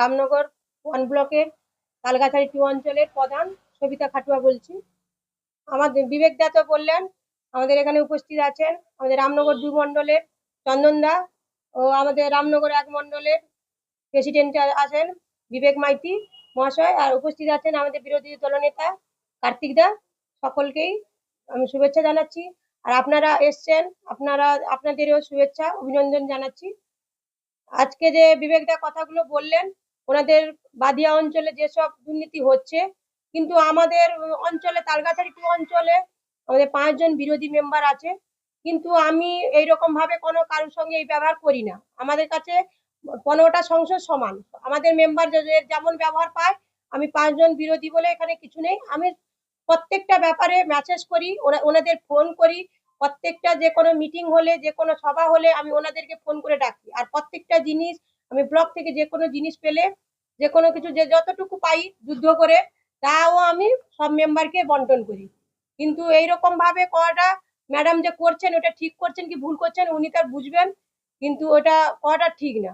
Ramnagar one ব্লকের তালগাছাড়ি two অঞ্চলের প্রধান সবিতা খাটুয়া বলছি। আমাদের বিবেক দা বললেন, আমাদের এখানে উপস্থিত আছেন আমাদের রামনগর দুই মণ্ডলের চন্দন দা ও আমাদের রামনগর এক মণ্ডলের প্রেসিডেন্ট আছেন বিবেক মাইতি মহাশয় আর উপস্থিত আছেন আমাদের বিরোধী দলনেতা কার্তিক দা। সকলকেই আমি শুভেচ্ছা জানাচ্ছি। আর আপনারা এসছেন, আপনারা, আপনাদেরও শুভেচ্ছা, অভিনন্দন জানাচ্ছি। আজকে যে বিবেক দা কথাগুলো বললেন, ওনাদের বাদিয়া অঞ্চলে যেসব দুর্নীতি হচ্ছে, কিন্তু আমাদের অঞ্চলে, তালগাছাড়ি টু অঞ্চলে আমাদের পাঁচজন বিরোধী মেম্বার আছে। কিন্তু আমি এইরকম ভাবে কোনো কারোর সঙ্গে এই ব্যবহার করি না। আমাদের কাছে পনেরোটা সংসদ সমান। আমাদের মেম্বার যেমন ব্যবহার পায়, আমি পাঁচজন বিরোধী বলে এখানে কিছু নেই। আমি প্রত্যেকটা ব্যাপারে মেসেজ করি ওনাদের ফোন করি প্রত্যেকটা যে কোনো মিটিং হলে, যে কোনো সভা হলে আমি ওনাদেরকে ফোন করে ডাকি। আর প্রত্যেকটা জিনিস, আমি ব্লক থেকে যে কোনো জিনিস পেলে, যে কোনো কিছু, যে যতটুকু পাই যুদ্ধ করে, তাও আমি সব মেম্বারকে বন্টন করি। কিন্তু এইরকমভাবে করাটা ম্যাডাম যে করছেন, ওটা ঠিক করছেন কি ভুল করছেন, উনি তার বুঝবেন, কিন্তু ওটা করাটা ঠিক না।